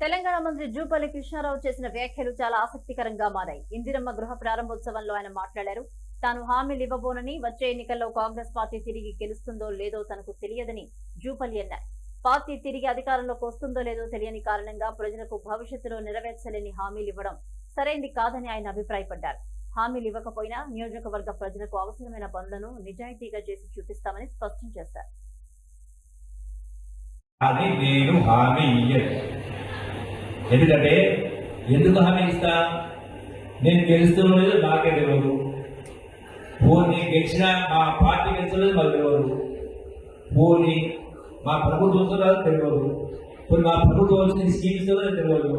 తెలంగాణ మంత్రి జూపల్లి కృష్ణారావు చేసిన వ్యాఖ్యలు చాలా ఆసక్తికరంగా మారాయి. ఇందిరమ్మ గృహ ప్రారంభోత్సవంలో ఆయన మాట్లాడారు. తాను హామీలు ఇవ్వబోనని వచ్చే ఎన్నికల్లో కాంగ్రెస్ పార్టీ తిరిగి గెలుస్తుందో లేదో తనకు తెలియదని జూపల్లి అన్నారు. పార్టీ తిరిగి అధికారంలోకి వస్తుందో లేదో తెలియని కారణంగా ప్రజలకు భవిష్యత్తులో నెరవేర్చలేని హామీలు ఇవ్వడం సరైంది కాదని ఆయన అభిప్రాయపడ్డారు. హామీలు ఇవ్వకపోయినా నియోజకవర్గ ప్రజలకు అవసరమైన పనులను నిజాయితీగా చేసి చూపిస్తామని స్పష్టం చేశారు. అది నేను హామీ ఇయ్యను. ఎందుకంటే ఎందుకు హామీ ఇస్తా? నేను గెలుస్తున్న లేదు నాకే తెలియదు పోనీ గెలిచిన మా పార్టీ గెలిచలేదు మాకు తెలియదు పోనీ మా ప్రభుత్వం వస్తుందో తెలియదు కొన్ని మా ప్రభుత్వం వచ్చిన స్కీమ్స్ తెలియదు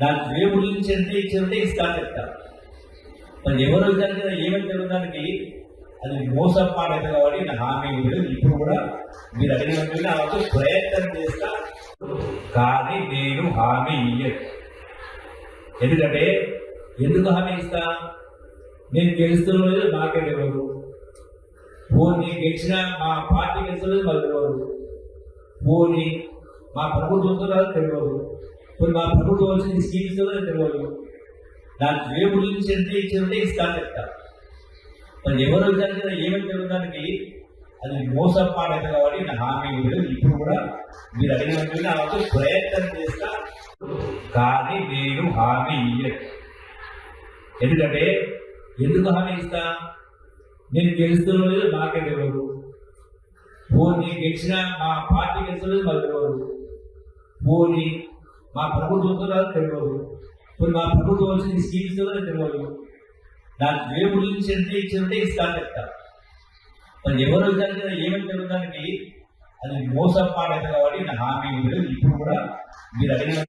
దాని దేవుడి నుంచి ఎంత ఇచ్చారంటే ఇస్తా చెప్తా. మరి ఎవరు కదా ఏమని తెలియడానికి అది మోసం పాడేది కాబట్టి నా హామీ ఇప్పుడు కూడా మీరు అడిగినట్టు ప్రయత్నం చేస్తా. కానీ నేను హామీ ఇయ్యను. ఎందుకంటే ఎందుకు హామీ ఇస్తా? నేను గెలుస్తున్న లేదు నాకే తెలియదు పోనీ గెలిచిన మా పార్టీ గెలిచలేదు మాకు తెలియదు పోనీ మా ప్రభుత్వం తెలియదు కొన్ని మా ప్రభుత్వం వచ్చిన స్కీమ్స్ తెలియదు దాని దేవుడి నుంచి ఎంత ఇచ్చారంటే ఇస్తా చెప్తా. మరి ఎవరు దానికి ఏమని తెలియడానికి అది మోసం పాడేది కాబట్టి నా హామీ ఇప్పుడు కూడా మీరు అడిగినట్టు నా వంతు ప్రయత్నం చేస్తా. కానీ నేను హామీ ఇయ్యను. ఎందుకంటే ఎందుకు హామీ ఇస్తా? నేను గెలుస్తున్న లేదు నాకే తెలియదు. పోనీ గెలిచిన మా పార్టీ గెలిచలేదు మాకు తెలియదు. పోనీ మా ప్రభుత్వం తెలియదు. పోనీ మా ప్రభుత్వం వచ్చిన స్కీమ్స్ తెలియదు. దాని దేవుడి నుంచి ఎంత ఇచ్చారంటే ఇస్తాను చెప్తాను మరి ఎవరు జరిగిన ఏమని తెలియడానికి అది మోసం పాడేది కాబట్టి నా హామీ ఇప్పుడు కూడా మీరు అడిగిన